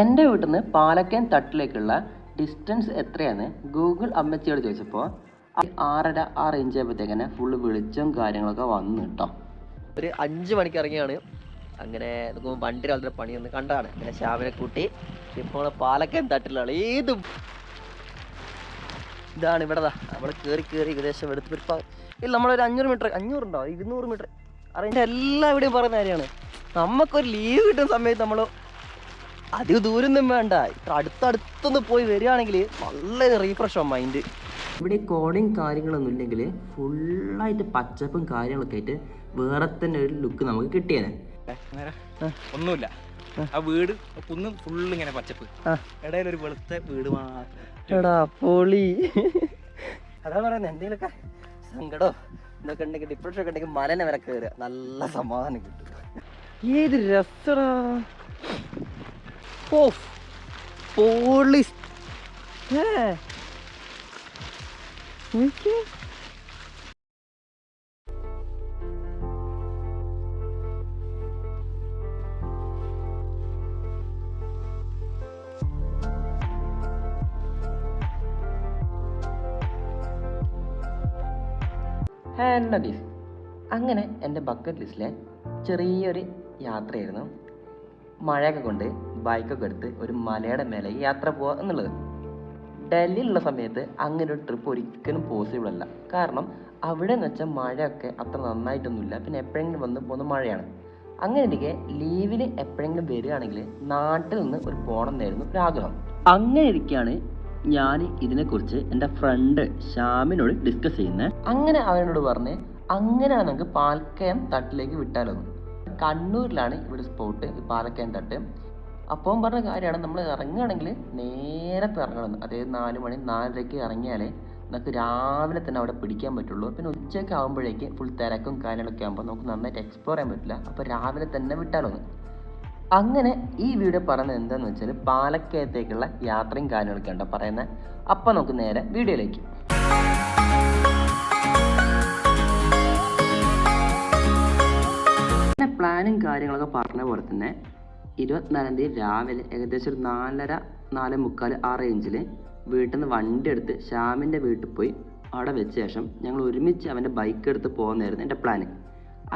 എന്റെ വീട്ടിൽ നിന്ന് പാലക്കയം തട്ടിലേക്കുള്ള ഡിസ്റ്റൻസ് എത്രയാണ്? ഗൂഗിൾ അമ്മച്ചിയോട് ചോദിച്ചപ്പോൾ ആറര ആ റേഞ്ച് ആയപ്പോഴത്തേക്കന്നെ ഫുള്ള് വെളിച്ചം കാര്യങ്ങളൊക്കെ വന്നു കേട്ടോ. ഒരു അഞ്ച് മണിക്ക് ഇറങ്ങിയാണ്. അങ്ങനെ വണ്ടി വളരെ പണി ഒന്ന് കണ്ടാണ്. അങ്ങനെ ശ്യാമിനെ കൂട്ടി. ഇപ്പോൾ പാലക്കയം തട്ടിലാണ്. ഏതും ഇതാണ് ഇവിടെ നമ്മൾ കയറി കയറി ഏകദേശം എടുത്ത് ഒരു ഇല്ല നമ്മളൊരു അഞ്ഞൂറ് മീറ്റർ അഞ്ഞൂറുണ്ടോ? ഇരുന്നൂറ് മീറ്റർ അറിയാം. എല്ലാവിടെയും പറയുന്ന കാര്യമാണ്. നമുക്കൊരു ലീവ് കിട്ടുന്ന സമയത്ത് നമ്മൾ അധികം ദൂരൊന്നും വേണ്ട. ഇത്ര അടുത്തടുത്തൊന്ന് പോയി വരികയാണെങ്കിൽ നല്ല റീഫ്രഷ് ആവും മൈൻഡ് ഇവിടെ കോഡിങ് കോടയും കാര്യങ്ങളൊന്നും ഇല്ലെങ്കിൽ ഫുള്ളായിട്ട് പച്ചപ്പും കാര്യങ്ങളൊക്കെ ആയിട്ട് വേറെ തന്നെ ഒരു ലുക്ക് നമുക്ക് കിട്ടിയേനെ. ഒന്നുമില്ല. ആ. വീട് കുന്ന് ഫുള്ള് ഇങ്ങനെ പച്ചപ്പ്. ഇടയിൽ ഒരു വെളുത്ത വീട് മാത്രം. എടാ പൊളി. അതാ പറയുന്നത് എന്തെങ്കിലുമൊക്കെ സങ്കടോ ഇതൊക്കെ ഉണ്ടെങ്കിൽ ഡിപ്രഷൻ ഒക്കെ ഉണ്ടെങ്കിൽ മലനെ വരെ കയറുക നല്ല സമാധാനം കിട്ടും. ഏത് രസടാ. ഓ പൊളി ഏ. നോക്കിയേ. ഹാൻഡീസ് അങ്ങനെ എന്റെ ബക്കറ്റ് ലിസ്റ്റിലെ ചെറിയൊരു യാത്രയായിരുന്നു മഴയൊക്കെ കൊണ്ട് ബൈക്കൊക്കെ എടുത്ത് ഒരു മലയുടെ മേലെ യാത്ര പോവുക എന്നുള്ളത്. ഡൽഹിയിലുള്ള സമയത്ത് അങ്ങനെ ഒരു ട്രിപ്പ് ഒരിക്കലും പോസിബിൾ അല്ല. കാരണം അവിടെ എന്ന് വെച്ചാൽ മഴയൊക്കെ അത്ര നന്നായിട്ടൊന്നുമില്ല. പിന്നെ എപ്പോഴെങ്കിലും വന്ന് പോകുന്ന മഴയാണ്. അങ്ങനെ ഇരിക്കെ ലീവിന് എപ്പോഴെങ്കിലും വരികയാണെങ്കിൽ നാട്ടിൽ നിന്ന് ഒരു പോകണം എന്നായിരുന്നു ഒരു ആഗ്രഹം. അങ്ങനെ ഇരിക്കുകയാണ് ഞാൻ ഇതിനെക്കുറിച്ച് എന്റെ ഫ്രണ്ട് ഷാമിനോട് ഡിസ്കസ് ചെയ്യുന്നത് അങ്ങനെ അവനോട് പറഞ്ഞ് അങ്ങനെയാണ് നമുക്ക് പാലക്കയം തട്ടിലേക്ക് വിട്ടാലോ? കണ്ണൂരിലാണ് ഇവിടെ സ്പോട്ട് പാലക്കയം തട്ട്. അപ്പോൾ പറഞ്ഞ കാര്യമാണ്. നമ്മൾ ഇറങ്ങുകയാണെങ്കിൽ നേരത്തെ ഇറങ്ങണം. അതായത് നാല് മണി നാലരയ്ക്ക് ഇറങ്ങിയാലേ നമുക്ക് രാവിലെ തന്നെ അവിടെ പിടിക്കാൻ പറ്റുള്ളൂ. പിന്നെ ഉച്ചയ്ക്ക് ആകുമ്പോഴേക്ക് ഫുൾ തിരക്കും കാര്യങ്ങളൊക്കെ ആകുമ്പോൾ നമുക്ക് നന്നായിട്ട് എക്സ്പ്ലോർ ചെയ്യാൻ പറ്റില്ല. അപ്പോൾ രാവിലെ തന്നെ വിട്ടാലോ അങ്ങനെ ഈ വീഡിയോ പറയുന്നത് എന്താണെന്ന് വെച്ചാൽ പാലക്കയത്തേക്കുള്ള യാത്രയും കാര്യങ്ങളൊക്കെ ഉണ്ടോ പറയുന്നത് അപ്പം നമുക്ക് നേരെ വീഡിയോയിലേക്ക്. പ്ലാനും കാര്യങ്ങളൊക്കെ പറഞ്ഞ പോലെ തന്നെ ഇരുപത്തിനാലാം തീയതി രാവിലെ ഏകദേശം ഒരു നാലര നാല് മുക്കാൽ ആ റേഞ്ചിൽ വീട്ടിൽ നിന്ന് വണ്ടി എടുത്ത് ശ്യാമിന്റെ വീട്ടിൽ പോയി അവിടെ വെച്ച ശേഷം ഞങ്ങൾ ഒരുമിച്ച് അവന്റെ ബൈക്ക് എടുത്ത് പോകുന്നതായിരുന്നു എന്റെ പ്ലാന്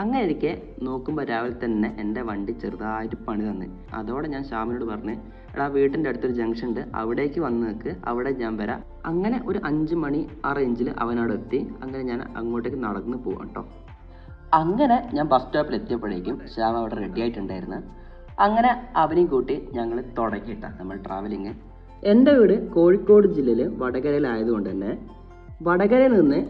അങ്ങനെ ഇരിക്കെ നോക്കുമ്പോൾ രാവിലെ തന്നെ എന്റെ വണ്ടി ചെറുതായിട്ട് പണി തന്ന്. അതോടെ ഞാൻ ശ്യാമിനോട് പറഞ്ഞ് എടാ വീട്ടിന്റെ അടുത്തൊരു ജംഗ്ഷൻ ഉണ്ട്. അവിടേക്ക് വന്ന് നിൽക്ക് അവിടെ ഞാൻ വരാം. അങ്ങനെ ഒരു അഞ്ച് മണി ആ റേഞ്ചിൽ അവനവിടെ എത്തി. അങ്ങനെ ഞാൻ അങ്ങോട്ടേക്ക് നടന്ന് പോവാം കേട്ടോ അങ്ങനെ ഞാൻ ബസ് സ്റ്റോപ്പിൽ എത്തിയപ്പോഴേക്കും ശ്യാം അവിടെ റെഡി ആയിട്ടുണ്ടായിരുന്നു. അങ്ങനെ അവനെയും കൂട്ടി ഞങ്ങൾ തുടങ്ങിയിട്ട നമ്മൾ ട്രാവലിങ് എന്റെ വീട് കോഴിക്കോട് ജില്ലയിൽ വടകരയിലായതുകൊണ്ട് തന്നെ വടകരയിൽ നിന്ന്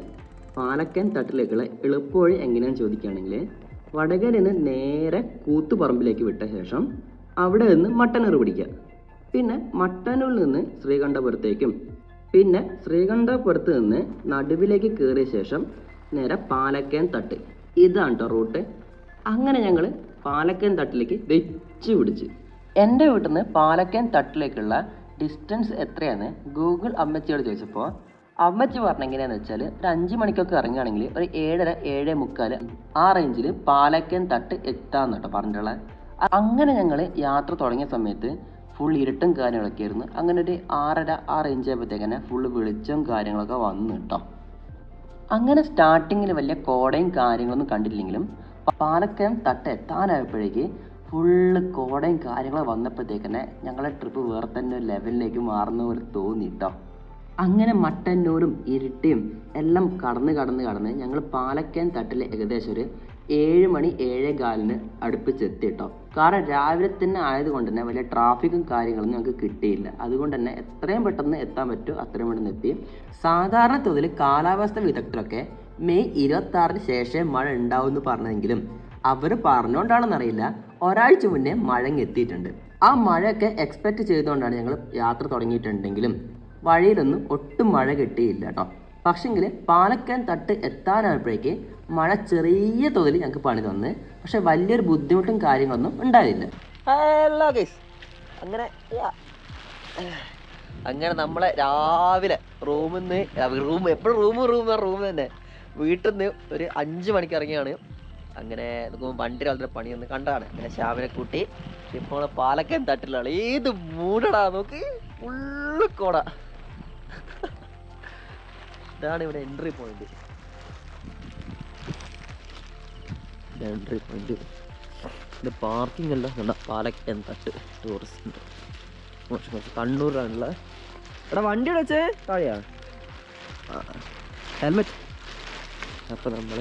പാലക്കൻ തട്ടിലേക്കുള്ള എളുപ്പവഴി എങ്ങനെയാണെന്ന് ചോദിക്കുകയാണെങ്കിൽ വടകരയിൽ നിന്ന് നേരെ കൂത്തുപറമ്പിലേക്ക് വിട്ട ശേഷം അവിടെ നിന്ന് മട്ടന്നൂർ പിടിക്കുക. പിന്നെ മട്ടന്നൂരിൽ നിന്ന് ശ്രീകണ്ഠപുരത്തേക്കും പിന്നെ ശ്രീകണ്ഠപുരത്ത് നിന്ന് നടുവിലേക്ക് കയറിയ ശേഷം നേരെ പാലക്കയം തട്ട്. ഇതാണ് കേട്ടോ റൂട്ട്. അങ്ങനെ ഞങ്ങൾ പാലക്കയം തട്ടിലേക്ക് വെച്ച് പിടിച്ച്. എന്റെ വീട്ടിൽ നിന്ന് പാലക്കയം തട്ടിലേക്കുള്ള ഡിസ്റ്റൻസ് എത്രയാണ്? ഗൂഗിൾ അമ്മച്ചിയോട് ചോദിച്ചപ്പോൾ അമ്മച്ചി പറഞ്ഞ എങ്ങനെയാന്ന് വെച്ചാൽ ഒരു അഞ്ച് മണിക്കൊക്കെ ഇറങ്ങുകയാണെങ്കിൽ ഒരു ഏഴര ഏഴ് മുക്കാൽ ആ റേഞ്ചിൽ പാലക്കയം തട്ട് എത്താന്ന് കേട്ടോ പറഞ്ഞിട്ടുള്ളത്. അങ്ങനെ ഞങ്ങൾ യാത്ര തുടങ്ങിയ സമയത്ത് ഫുൾ ഇരുട്ടും കാര്യങ്ങളൊക്കെ ആയിരുന്നു. അങ്ങനെ ഒരു ആറര ആ റേഞ്ച് ആയപ്പോഴത്തേക്കന്നെ ഫുൾ വെളിച്ചം കാര്യങ്ങളൊക്കെ വന്നു കേട്ടോ. അങ്ങനെ സ്റ്റാർട്ടിങ്ങിൽ വലിയ കോടയും കാര്യങ്ങളൊന്നും കണ്ടില്ലെങ്കിലും പാലക്കയം തട്ട് എത്താനായപ്പോഴേക്ക് ഫുള്ള് കോടയും കാര്യങ്ങളും വന്നപ്പോഴത്തേക്ക് തന്നെ ഞങ്ങളെ ട്രിപ്പ് വേറെ തന്നെ ഒരു ലെവലിലേക്ക് മാറുന്ന പോലെ തോന്നി കേട്ടോ അങ്ങനെ മട്ടന്നൂരും ഇരുട്ടിയും എല്ലാം കടന്ന് കടന്ന് കടന്ന് ഞങ്ങൾ പാലക്കയം തട്ടിൽ ഏകദേശം ഒരു ഏഴ് മണി ഏഴേ കാലിന് അടുപ്പിച്ചെത്തി കേട്ടോ കാരണം രാവിലെ തന്നെ ആയതുകൊണ്ട് തന്നെ വലിയ ട്രാഫിക്കും കാര്യങ്ങളൊന്നും ഞങ്ങൾക്ക് കിട്ടിയില്ല. അതുകൊണ്ട് തന്നെ എത്രയും പെട്ടെന്ന് എത്താൻ പറ്റുമോ അത്രയും പെട്ടെന്ന് എത്തി. സാധാരണ തോതിൽ കാലാവസ്ഥ വിദഗ്ധരൊക്കെ മെയ് ഇരുപത്തി ആറിന് ശേഷം മഴ ഉണ്ടാവും എന്ന് പറഞ്ഞെങ്കിലും അവർ പറഞ്ഞുകൊണ്ടാണെന്നറിയില്ല ഒരാഴ്ച മുന്നേ മഴങ്ങ് എത്തിയിട്ടുണ്ട് ആ മഴയൊക്കെ എക്സ്പെക്ട് ചെയ്തുകൊണ്ടാണ് ഞങ്ങൾ യാത്ര തുടങ്ങിയിട്ടുണ്ടെങ്കിലും വഴിയിലൊന്നും ഒട്ടും മഴ കിട്ടിയില്ല കേട്ടോ പക്ഷെങ്കിൽ പാലക്കൻ തട്ട് എത്താനായപ്പോഴേക്ക് മഴ ചെറിയ തോതിൽ ഞങ്ങൾക്ക് പണി തന്ന്. പക്ഷെ വലിയൊരു ബുദ്ധിമുട്ടും കാര്യങ്ങളൊന്നും ഉണ്ടായില്ല. അങ്ങനെ. അങ്ങനെ നമ്മളെ രാവിലെ റൂമിൽ നിന്ന് റൂം എപ്പോഴും റൂം റൂം റൂം തന്നെ. വീട്ടിൽ നിന്ന് ഒരു അഞ്ച് മണിക്ക് ഇറങ്ങിയാണ്. അങ്ങനെ നോക്കുമ്പോൾ വണ്ടി വളരെ പണി ഒന്ന് കണ്ടാണ് അങ്ങനെ ശ്യാമിനെ കൂട്ടി. ഇപ്പോൾ പാലക്കൻ തട്ടിലാണ്. ഏത് മൂടടാ നോക്ക്. ഫുള്ള് കോട. ഇതാണ് ഇവിടെ എൻട്രി പോയിന്റ് എൻട്രി പോയിന്റ് ഇത് പാർക്കിംഗ് അല്ല. കണ്ട? പാലക്കൻ തട്ട്. ടൂറിസ്റ്റ് കുറച്ച് കുറച്ച് കണ്ണൂരാണുള്ള എടാ വണ്ടി വെച്ചേ? ഹെൽമെറ്റ് അപ്പോൾ നമ്മൾ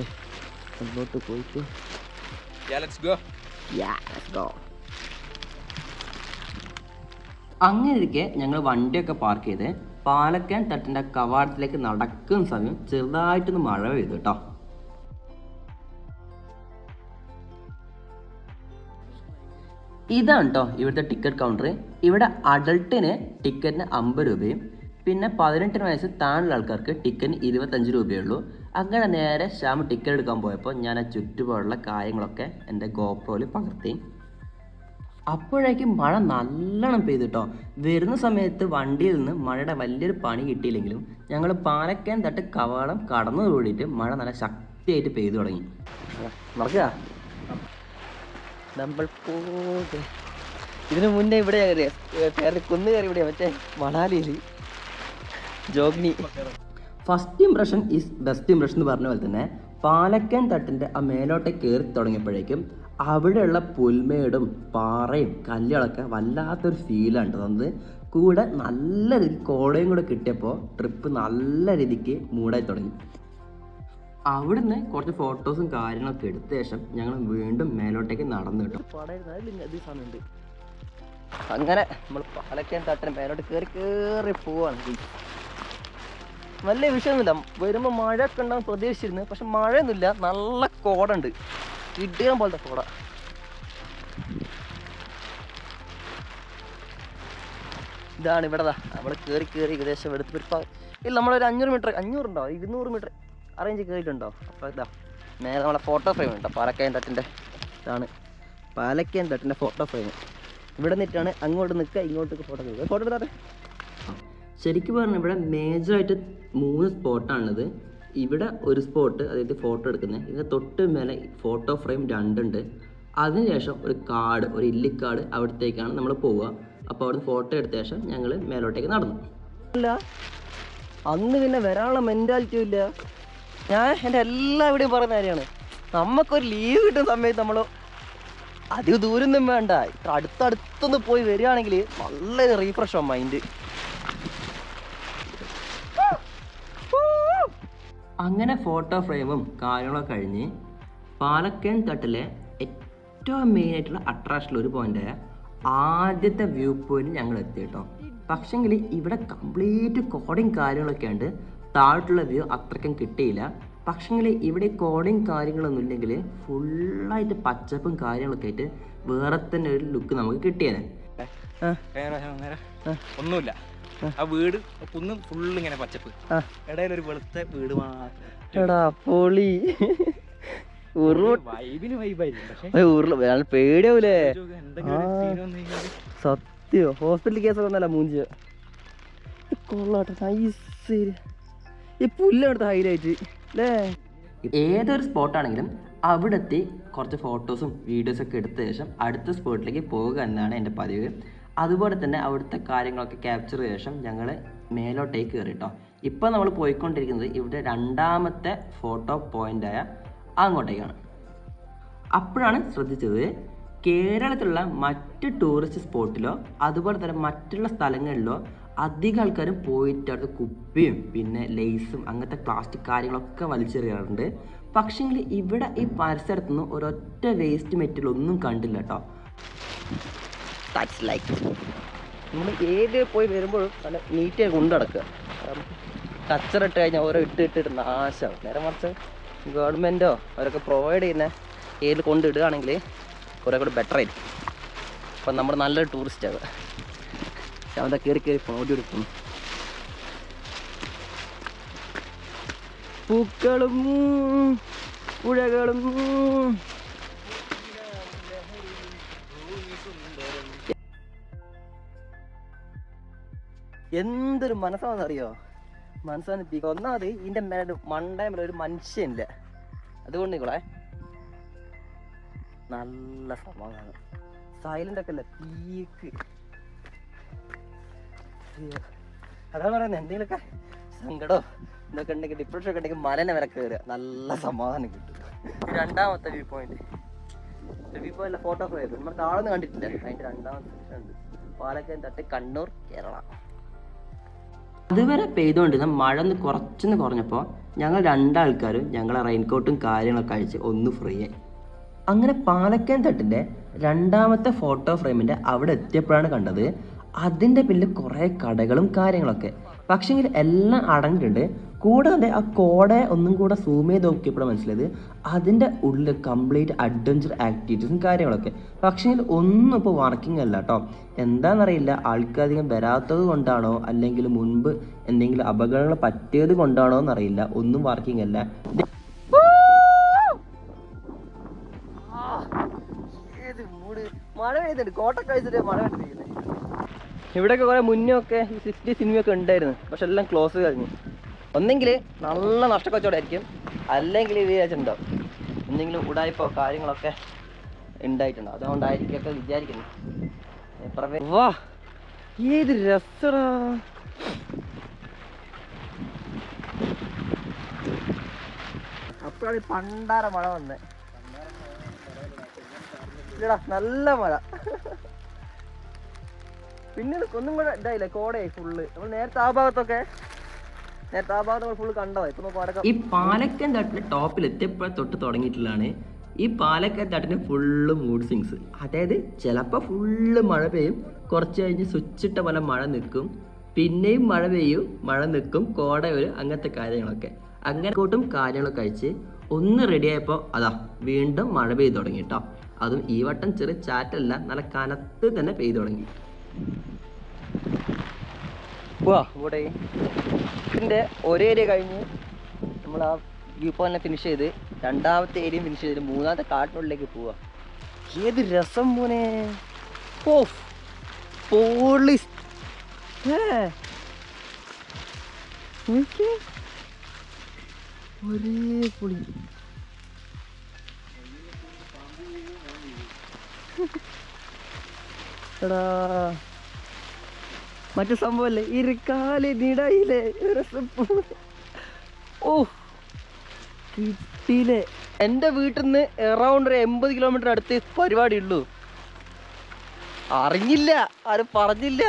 മുന്നോട്ട് പോയിട്ട്. അങ്ങനെ ഇരിക്കെ ഞങ്ങൾ വണ്ടിയൊക്കെ പാർക്ക് ചെയ്ത് പാലക്കൻ തട്ടിന്റെ കവാടത്തിലേക്ക് നടക്കുന്ന സമയം ചെറുതായിട്ടൊന്ന് മഴ പെയ്തു കേട്ടോ ഇതാണ് കേട്ടോ ഇവിടുത്തെ ടിക്കറ്റ് കൗണ്ടർ ഇവിടെ അഡൾട്ടിന് ടിക്കറ്റിന് അമ്പത് രൂപയും പിന്നെ പതിനെട്ടിന് വയസ്സ് താഴെയുള്ള ആൾക്കാർക്ക് ടിക്കറ്റിന് ഇരുപത്തഞ്ച് രൂപയേ ഉള്ളൂ. അങ്ങനെ നേരെ ശ്യാം ടിക്കറ്റ് എടുക്കാൻ പോയപ്പോൾ ഞാൻ ആ ചുറ്റുപാടുള്ള കാര്യങ്ങളൊക്കെ എന്റെ ഗോപ്രോയിൽ പകർത്തി. അപ്പോഴേക്കും മഴ നല്ലോണം പെയ്തു കേട്ടോ വരുന്ന സമയത്ത് വണ്ടിയിൽ നിന്ന് മഴയുടെ വലിയൊരു പണി കിട്ടിയില്ലെങ്കിലും ഞങ്ങൾ പാലക്കയം തട്ട് കവാടം കടന്നു കൂടിയിട്ട് മഴ നല്ല ശക്തിയായിട്ട് പെയ്തു തുടങ്ങി. ഇതിനു മുന്നേ ഇവിടെ കയറി കുന്ന് കയറി ഇവിടെ മറ്റേ മണാലിയിൽ Jogini. First impression is best impression എന്ന് പറഞ്ഞ പോലെ തന്നെ പാലക്കൻ തട്ടിന്റെ ആ മേലോട്ട് കയറി തുടങ്ങിയപ്പോഴേക്കും അവിടെയുള്ള പുൽമേടും പാറയും കല്ലുകളൊക്കെ വല്ലാത്തൊരു ഫീലാണ് തന്നത് കൂടെ നല്ല രീതിക്ക് കോടയും കൂടെ കിട്ടിയപ്പോൾ ട്രിപ്പ് നല്ല രീതിക്ക് മൂടായി തുടങ്ങി. അവിടുന്ന് കുറച്ച് ഫോട്ടോസും കാര്യങ്ങളൊക്കെ എടുത്ത ശേഷം ഞങ്ങൾ വീണ്ടും മേലോട്ടേക്ക് നടന്നു കിട്ടും. അങ്ങനെ നമ്മൾ പാലക്കൻ തട്ടിന് മേലോട്ട് കയറി കയറി പോവാണ്. വലിയ വിഷയമൊന്നുമില്ല. വരുമ്പോൾ മഴയൊക്കെ ഉണ്ടാവും പ്രതീക്ഷിച്ചിരുന്നു. പക്ഷെ മഴയൊന്നുമില്ല. നല്ല കോടുണ്ട് ഇടിയാൻ പോലത്തെ കോട. ഇതാണ് ഇവിടെ നമ്മൾ കയറി കയറി ഏകദേശം എടുത്ത് ഒരു ഇല്ല നമ്മളൊരു അഞ്ഞൂറ് മീറ്റർ അഞ്ഞൂറുണ്ടോ? ഇരുന്നൂറ് മീറ്റർ അറേഞ്ച് കയറിയിട്ടുണ്ടോ അപ്പോൾ ഇതാ നേരെ നമ്മളെ ഫോട്ടോ ഫ്രെയിം ഉണ്ടോ. പാലക്കയം തട്ടിന്റെ ഇതാണ്. പാലക്കയം തട്ടിന്റെ ഫോട്ടോ ഫ്രെയിം ഇവിടെ നിന്നിട്ടാണ് അങ്ങോട്ട് നിൽക്കുക ഇങ്ങോട്ട് ഫോട്ടോ എടുക്കുക. ഫോട്ടോ എടുത്താട്ടെ ശരിക്കും പറഞ്ഞാൽ ഇവിടെ മേജറായിട്ട് മൂന്ന് സ്പോട്ടാണുള്ളത് ഇവിടെ ഒരു സ്പോട്ട് അതായത് ഫോട്ടോ എടുക്കുന്നത് ഇതിന്റെ തൊട്ട് മേലെ ഫോട്ടോ ഫ്രെയിം രണ്ടുണ്ട്. അതിനുശേഷം ഒരു കാർഡ് ഒരു ഇല്ലിക്കാട് അവിടത്തേക്കാണ് നമ്മൾ പോവുക. അപ്പോൾ അവിടുന്ന് ഫോട്ടോ എടുത്ത ശേഷം ഞങ്ങൾ മേലോട്ടേക്ക് നടന്നു. അല്ല അന്ന് പിന്നെ വരാനുള്ള മെന്റാലിറ്റിയും ഇല്ല. ഞാൻ എന്റെ എല്ലാവിടെയും പറയുന്ന കാര്യമാണ്. നമുക്കൊരു ലീവ് കിട്ടുന്ന സമയത്ത് നമ്മൾ അധികം ദൂരൊന്നും വേണ്ട. അടുത്തടുത്തൊന്ന് പോയി വരികയാണെങ്കിൽ നല്ലൊരു റീഫ്രഷ് ആ മൈൻഡ് അങ്ങനെ ഫോട്ടോ ഫ്രെയിമും കാര്യങ്ങളൊക്കെ കഴിഞ്ഞ് പാലക്കൻ തട്ടിലെ ഏറ്റവും മെയിൻ ആയിട്ടുള്ള അട്രാക്ഷൻ ഒരു പോയിന്റ് ആദ്യത്തെ വ്യൂ പോയിന്റ് ഞങ്ങൾ എത്തി കേട്ടോ പക്ഷെങ്കിൽ ഇവിടെ കംപ്ലീറ്റ് കോഡിങ് കാര്യങ്ങളൊക്കെ ഉണ്ട്. താഴോട്ടുള്ള വ്യൂ അത്രയ്ക്കും കിട്ടിയില്ല. പക്ഷെങ്കിൽ ഇവിടെ കോഡിങ് കാര്യങ്ങളൊന്നും ഇല്ലെങ്കിൽ ഫുള്ളായിട്ട് പച്ചപ്പും കാര്യങ്ങളൊക്കെ ആയിട്ട് വേറെ തന്നെ ഒരു ലുക്ക് നമുക്ക് കിട്ടിയത് ഒന്നുമില്ല. ആ. വീട് കുന്നും ഫുള്ള് ഇങ്ങനെ പച്ചപ്പ്. ഇടയിൽ ഒരു വെളുത്ത വീട് മാത്രം. എടാ പൊളി. പേടിയാവൂലേ? സത്യോ. ഹോസ്പിറ്റൽ കേസ് ഒന്നല്ല മൂഞ്ച്. കൊള്ളാട്ടെ നൈസ് ഈ പുല്ലെടുത്ത ഹൈലൈറ്റ് അല്ലേ ഏതൊരു സ്പോട്ടാണെങ്കിലും ആണെങ്കിലും എത്തി കുറച്ച് ഫോട്ടോസും വീഡിയോസും ഒക്കെ എടുത്ത ശേഷം അടുത്ത സ്പോട്ടിലേക്ക് പോകുക എന്നാണ് എന്റെ പതിവ്. അതുപോലെ തന്നെ അവിടുത്തെ കാര്യങ്ങളൊക്കെ ക്യാപ്ചർ ചെയ്ത ശേഷം ഞങ്ങൾ മേലോട്ടേക്ക് കയറി കേട്ടോ ഇപ്പോൾ നമ്മൾ പോയിക്കൊണ്ടിരിക്കുന്നത് ഇവിടെ രണ്ടാമത്തെ ഫോട്ടോ പോയിന്റായ അങ്ങോട്ടേക്കാണ്. അപ്പോഴാണ് ശ്രദ്ധിച്ചത് കേരളത്തിലുള്ള മറ്റ് ടൂറിസ്റ്റ് സ്പോട്ടിലോ അതുപോലെ തന്നെ മറ്റുള്ള സ്ഥലങ്ങളിലോ അധികം ആൾക്കാരും പോയിട്ട് അവിടുത്തെ കുപ്പിയും പിന്നെ ലേസും അങ്ങനത്തെ പ്ലാസ്റ്റിക് കാര്യങ്ങളൊക്കെ വലിച്ചെറിയാറുണ്ട്. പക്ഷേങ്കിൽ ഇവിടെ ഈ പരിസരത്തുനിന്ന് ഒരൊറ്റ വേസ്റ്റ് മെറ്റീരിയൽ ഒന്നും കണ്ടില്ല കേട്ടോ ദാറ്റ്സ് ലൈക്ക് നമ്മൾ ഏത് പോയി വരുമ്പോഴും നല്ല നീറ്റായി കൊണ്ടു നടക്കുക. ഇട്ട് കഴിഞ്ഞാൽ ഓരോ ഇട്ട് ഇട്ടിട്ട് നാശം നേരെ മറിച്ച് ഗവൺമെന്റോ അവരൊക്കെ പ്രൊവൈഡ് ചെയ്യുന്ന ഏതിൽ കൊണ്ടിടുകയാണെങ്കിൽ കുറേ കൂടി ബെറ്റർ ആയിരിക്കും. അപ്പം നമ്മൾ നല്ലൊരു ടൂറിസ്റ്റ് ആവുക അവന്റെ കയറി കയറി ഫോട്ടോ എടുക്കുന്നു. പൂക്കളും പുഴകളും എന്തൊരു മനസ്സാണെന്ന് അറിയോ മനസ്സാണ് പി ഒന്നാമത് ഇതിന്റെ മേലെ മണ്ടയമേലെ ഒരു മനുഷ്യനില്ല. അതുകൊണ്ട് നിങ്ങളെ നല്ല സമാധാനം സൈലന്റ് ഒക്കെ അല്ല പീക്ക്. അതാ പറയുന്നത് എന്തെങ്കിലുമൊക്കെ സങ്കടോ ഇതൊക്കെ ഉണ്ടെങ്കിൽ ഡിപ്രഷൻ ഒക്കെ ഉണ്ടെങ്കിൽ മലനെ വരെ കയറുക നല്ല സമാധാനം കിട്ടും. രണ്ടാമത്തെ view point view point photo frame നമ്മൾ താഴ്ന്ന് കണ്ടിട്ടില്ല. അതിന്റെ രണ്ടാമത്തെ ഉണ്ട്. പാലക്കയം തട്ട് കണ്ണൂർ കേരള. അതുവരെ പെയ്തുകൊണ്ടിരുന്ന മഴ ഒന്ന് കുറച്ചൊന്ന് കുറഞ്ഞപ്പോൾ ഞങ്ങൾ രണ്ടാൾക്കാരും ഞങ്ങളെ റെയിൻകോട്ടും കാര്യങ്ങളൊക്കെ അഴിച്ച് ഒന്ന് ഫ്രീ ആയി. അങ്ങനെ പാലക്കയം തട്ടിന്റെ രണ്ടാമത്തെ ഫോട്ടോ ഫ്രെയിമിന്റെ അവിടെ എത്തിയപ്പോഴാണ് കണ്ടത്. അതിന്റെ പിന്നിൽ കുറേ കടകളും കാര്യങ്ങളൊക്കെ. പക്ഷേങ്കിൽ എല്ലാം അടഞ്ഞിട്ടുണ്ട്. കൂടാതെ ആ കോടെ ഒന്നും കൂടെ സൂം ചെയ്ത് നോക്കിയപ്പോഴാണ് മനസ്സിലായത് അതിന്റെ ഉള്ളിൽ കംപ്ലീറ്റ് അഡ്വഞ്ചർ ആക്ടിവിറ്റീസും കാര്യങ്ങളൊക്കെ. പക്ഷേ ഒന്നും ഇപ്പോൾ വർക്കിംഗ് അല്ല കേട്ടോ എന്താണെന്നറിയില്ല ആൾക്കധികം വരാത്തത് കൊണ്ടാണോ അല്ലെങ്കിൽ മുൻപ് എന്തെങ്കിലും അപകടങ്ങൾ പറ്റിയത് കൊണ്ടാണോ എന്നറിയില്ല. ഒന്നും വർക്കിംഗ് അല്ല. മഴ പെയ്യുന്നുണ്ട് മഴ പെയ്യുന്നത് ഇവിടെയൊക്കെ കുറെ മുന്നേ ഒക്കെ സിറ്റി സിക്സ്റ്റി സിനിമയൊക്കെ ഉണ്ടായിരുന്നു. പക്ഷെ എല്ലാം ക്ലോസ് കഴിഞ്ഞു. ഒന്നെങ്കിൽ നല്ല നഷ്ടക്കച്ചവടമായിരിക്കും. അല്ലെങ്കിൽ വിചാരിച്ചിട്ടുണ്ടാവും എന്തെങ്കിലും ഉടായ്പോ കാര്യങ്ങളൊക്കെ ഉണ്ടായിട്ടുണ്ടോ? അതുകൊണ്ടായിരിക്കും വിചാരിക്കുന്നു. വാ ഏത് രസടാ. അപ്പോഴാണ് ഈ പണ്ടാര മഴ വന്നേ. ഇല്ലടാ നല്ല മഴ. പിന്നെ ഒന്നും കൂടെ ഇതായില്ലേ കോടയായി ഫുള്ള് നമ്മൾ നേരത്തെ ആ ഭാഗത്തൊക്കെ ഈ പാലക്കൻ തട്ടിന്റെ ടോപ്പിൽ എത്തിയപ്പോൾ തൊട്ട് തുടങ്ങിയിട്ടുള്ളതാണ്. ഈ പാലക്കൻ തട്ടിന് ഫുള്ള് മൂഡ് സിങ്സ് അതായത് ചിലപ്പോൾ ഫുള്ള് മഴ പെയ്യും. കുറച്ച് കഴിഞ്ഞ് സ്വിച്ചിട്ട പോലെ മഴ നിൽക്കും. പിന്നെയും മഴ പെയ്യും മഴ നിൽക്കും കോട വരും അങ്ങനത്തെ കാര്യങ്ങളൊക്കെ. അങ്ങനെ കൂട്ടും കാര്യങ്ങളൊക്കെ അയച്ച് ഒന്ന് റെഡിയായപ്പോൾ അതാ വീണ്ടും മഴ പെയ്തു തുടങ്ങി കേട്ടോ അതും ഈ വട്ടം ചെറിയ ചാറ്റല്ല നല്ല കനത്ത് തന്നെ പെയ്തു തുടങ്ങി. പോവാ ഇവിടെ. ഇതിന്റെ ഒരേ ഏരിയ കഴിഞ്ഞ് നമ്മൾ ആ വ്യൂ പോയിന്റ് ഫിനിഷ് ചെയ്ത് രണ്ടാമത്തെ ഏരിയ ഫിനിഷ് ചെയ്ത് മൂന്നാമത്തെ കാട്ടിനുള്ളിലേക്ക് പോവാ. ഏത് രസം മോനെ. ഓ പോളിസ് ഒരേ പുളി. എടാ. മറ്റു സംഭവല്ലേ ഇരുക്കാൽ നിടയിലെ. ഓ കിട്ടിയില്ലേ? എന്റെ വീട്ടിൽ നിന്ന് എറൗണ്ട് ഒരു എൺപത് കിലോമീറ്റർ അടുത്ത് പരിപാടി ഉള്ളൂ അറിഞ്ഞില്ല ആരും പറഞ്ഞില്ല.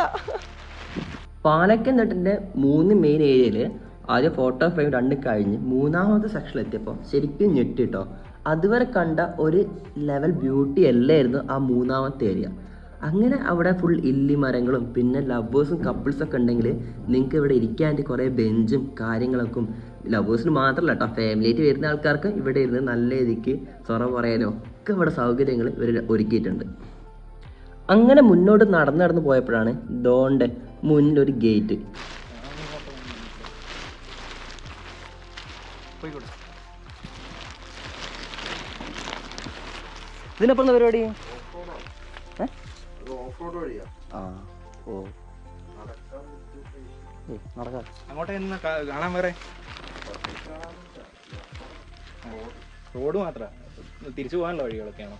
പാലക്കൻ തട്ടിന്റെ മൂന്ന് മെയിൻ ഏരിയയിൽ ആദ്യം ഫോട്ടോ ഫ്രെയിം രണ്ട് കഴിഞ്ഞ് മൂന്നാമത്തെ സെക്ഷനിൽ എത്തിയപ്പോൾ ശരിക്കും ഞെട്ടിട്ടോ അതുവരെ കണ്ട ഒരു ലെവൽ ബ്യൂട്ടി അല്ലായിരുന്നു ആ മൂന്നാമത്തെ ഏരിയ അങ്ങനെ അവിടെ ഫുൾ ഇല്ലി മരങ്ങളും പിന്നെ ലവേഴ്സും കപ്പിൾസൊക്കെ ഉണ്ടെങ്കിൽ നിങ്ങൾക്ക് ഇവിടെ ഇരിക്കാൻ കുറേ ബെഞ്ചും കാര്യങ്ങളൊക്കെ ലവേഴ്സിന് മാത്രമല്ല കേട്ടോ ഫാമിലിയായിട്ട് വരുന്ന ആൾക്കാർക്ക് ഇവിടെ ഇരുന്ന് നല്ല രീതിക്ക് സ്വറ പറയാനും ഒക്കെ ഇവിടെ സൗകര്യങ്ങൾ ഇവർ ഒരുക്കിയിട്ടുണ്ട്. അങ്ങനെ മുന്നോട്ട് നടന്ന് നടന്ന് പോയപ്പോഴാണ് ഡോണ്ട് മുന്നിൽ ഒരു ഗേറ്റ് ഇതിനപ്പുറം പരിപാടി? ആ ഓ. നടക്കാം. അങ്ങോട്ട് നിന്ന് കാണാൻ വേറെ. റോഡ് മാത്ര. തിരിച്ചു പോകാനുള്ള വഴികളൊക്കെയാണോ?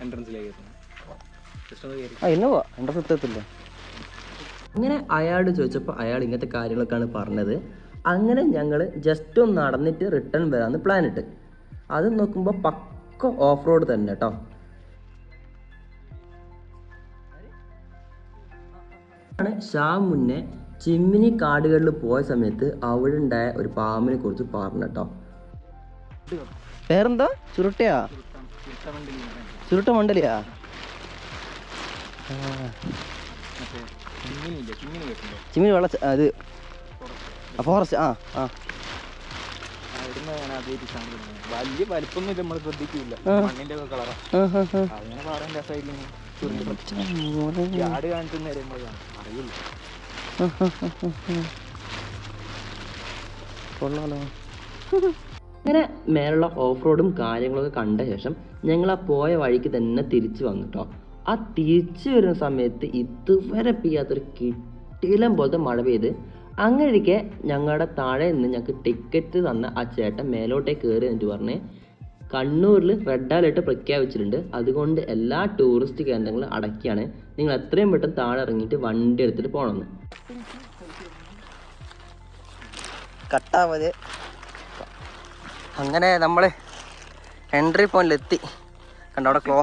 എൻട്രൻസിലേക്ക് എത്തുന്നത് ആ ഇന്ന് പോവാ. എന്റെ എത്തത്തില്ല അങ്ങനെ അയാളോട് ചോദിച്ചപ്പോൾ അയാൾ ഇങ്ങനത്തെ കാര്യങ്ങളൊക്കെയാണ് പറഞ്ഞത്. അങ്ങനെ ഞങ്ങൾ ജസ്റ്റ് ഒന്ന് നടന്നിട്ട് റിട്ടേൺ വരാന്ന് പ്ലാൻ ഇട്ട്. അത് നോക്കുമ്പോൾ പക്ക ഓഫ് റോഡ് തന്നെ കേട്ടോ ഷാ മുന്നേ ചിമ്മിനി കാടുകളിൽ പോയ സമയത്ത് അവിടെ ഉണ്ടായ ഒരു പാമ്പിനെ കുറിച്ച് പറഞ്ഞു കേട്ടോ. പേരെന്താ? ചുരുട്ടയാ? ചുരുട്ട മണ്ടലിയാ ചിമ്മിനി വെള്ള അത് ഫോറസ്റ്റ് ആ ആ വലിയ വലിപ്പൊന്നും നമ്മൾ ശ്രദ്ധിക്കില്ല. മണ്ണിന്റെ ഒക്കെ കളറാ. അങ്ങനെ പറയാൻ സൈഡിൽ മോനെ. അങ്ങനെ മേലുള്ള ഓഫ് റോഡും കാര്യങ്ങളൊക്കെ കണ്ട ശേഷം ഞങ്ങൾ ആ പോയ വഴിക്ക് തന്നെ തിരിച്ചു വന്നിട്ടോ. ആ തിരിച്ചു വരുന്ന സമയത്ത് ഇതുവരെ പെയ്യാത്തൊരു കിട്ടിയിലും പോലത്തെ മഴ പെയ്ത് അങ്ങനെ ഇരിക്കെ ഞങ്ങളുടെ താഴെ നിന്ന് ഞങ്ങൾക്ക് ടിക്കറ്റ് തന്ന ആ ചേട്ടൻ മേലോട്ടേ കയറി എന്നിട്ട് പറഞ്ഞ് കണ്ണൂരിൽ റെഡ് അലേർട്ട് പ്രഖ്യാപിച്ചിട്ടുണ്ട്. അതുകൊണ്ട് എല്ലാ ടൂറിസ്റ്റ് കേന്ദ്രങ്ങളും അടക്കിയാണ്. നിങ്ങൾ എത്രയും പെട്ടെന്ന് താഴെ ഇറങ്ങിയിട്ട് വണ്ടി എടുത്തിട്ട് പോകണമെന്ന് കട്ടാ അങ്ങനെ നമ്മൾ എൻട്രി പോയിന്റിലെത്തി കണ്ടോ അവിടെ ക്ലോ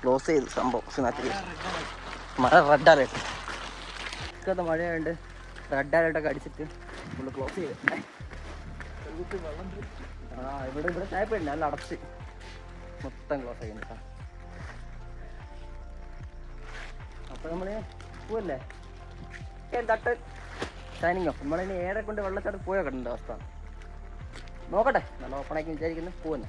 ക്ലോസ് ചെയ്തു സംഭവം സിനാറ്റിൽ മഴ റെഡ് അലേർട്ട് ഇക്കത്തെ മഴയായതുകൊണ്ട് റെഡ് അലേർട്ടൊക്കെ അടിച്ചിട്ട് നമ്മൾ ക്ലോസ് ചെയ്ത്. ആ ഇവിടെ ഇവിടെ ചായപ്പുണ്ട് നല്ല അടച്ച്. മൊത്തം ക്ലോസ് ചെയ്യുന്നുണ്ട് അപ്പോൾ നമ്മൾ പോവല്ലേ? തട്ട്. ഷൈനിങ് ഓഫ് നമ്മളിനി ഏറെ കൊണ്ട് വെള്ളച്ചാട്ടം പോയോ കണ്ട അവസ്ഥ. നോക്കട്ടെ. നല്ല ഓപ്പണാക്കി വിചാരിക്കുന്നു. പോകുന്നു